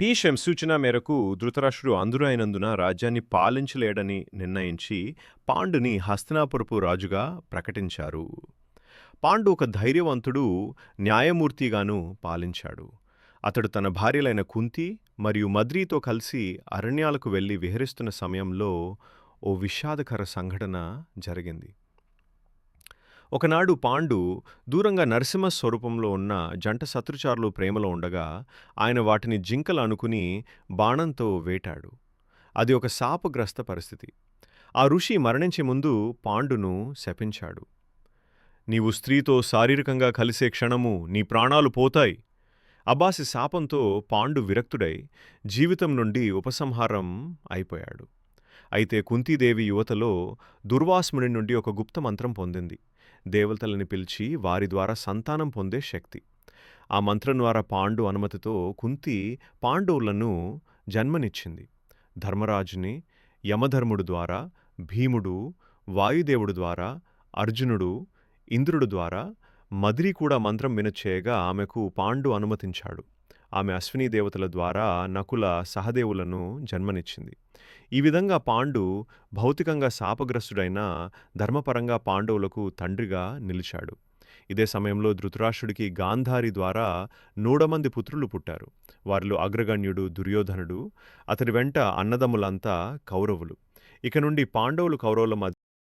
భీషం సూచన మేరకు ధృతరాష్ట్రుడు అందురైనందున రాజ్యాన్ని పాలించలేడని నిర్ణయించి పాండుని హస్తినాపురపు రాజుగా ప్రకటించారు. పాండు ఒక ధైర్యవంతుడు న్యాయమూర్తిగాను పాలించాడు. అతడు తన భార్యలైన కుంతి మరియు మద్రీతో కలిసి అరణ్యాలకు వెళ్ళి విహరిస్తున్న సమయంలో ఓ విషాదకర సంఘటన జరిగింది. ఒకనాడు పాండు దూరంగా నరసింహ స్వరూపంలో ఉన్న జంట శత్రుచారులు ప్రేమలో ఉండగా ఆయన వాటిని జింకలు అనుకుని బాణంతో వేటాడు. అది ఒక శాపగ్రస్త పరిస్థితి. ఆ ఋషి మరణించే ముందు పాండును శపించాడు. నీవు స్త్రీతో శారీరకంగా కలిసే క్షణము నీ ప్రాణాలు పోతాయి. అబ్బాసి శాపంతో పాండు విరక్తుడై జీవితం నుండి ఉపసంహారం అయిపోయాడు. అయితే కుంతీదేవి యువతలో దుర్వాస్ముని నుండి ఒక గుప్త మంత్రం పొందింది. దేవతలని పిలిచి వారి ద్వారా సంతానం పొందే శక్తి. ఆ మంత్రం ద్వారా పాండు అనుమతితో కుంతి పాండవులను జన్మనిచ్చింది. ధర్మరాజుని యమధర్ముడు ద్వారా భీముడు వాయుదేవుడు ద్వారా అర్జునుడు ఇంద్రుడు ద్వారా మదిరి కూడా మంత్రం వినచేయగా ఆమెకు పాండు అనుమతించాడు. ఆమె అశ్విని దేవతల ద్వారా నకుల సహదేవులను జన్మనిచ్చింది. ఈ విధంగా పాండు భౌతికంగా శాపగ్రస్తుడైన ధర్మపరంగా పాండవులకు తండ్రిగా నిలిచాడు. ఇదే సమయంలో ధృతరాష్ట్రుడికి గాంధారి ద్వారా నూడమంది పుత్రులు పుట్టారు. వారిలో అగ్రగణ్యుడు దుర్యోధనుడు అతడి వెంట అన్నదమ్ములంతా కౌరవులు. ఇక నుండి పాండవులు కౌరవుల మధ్య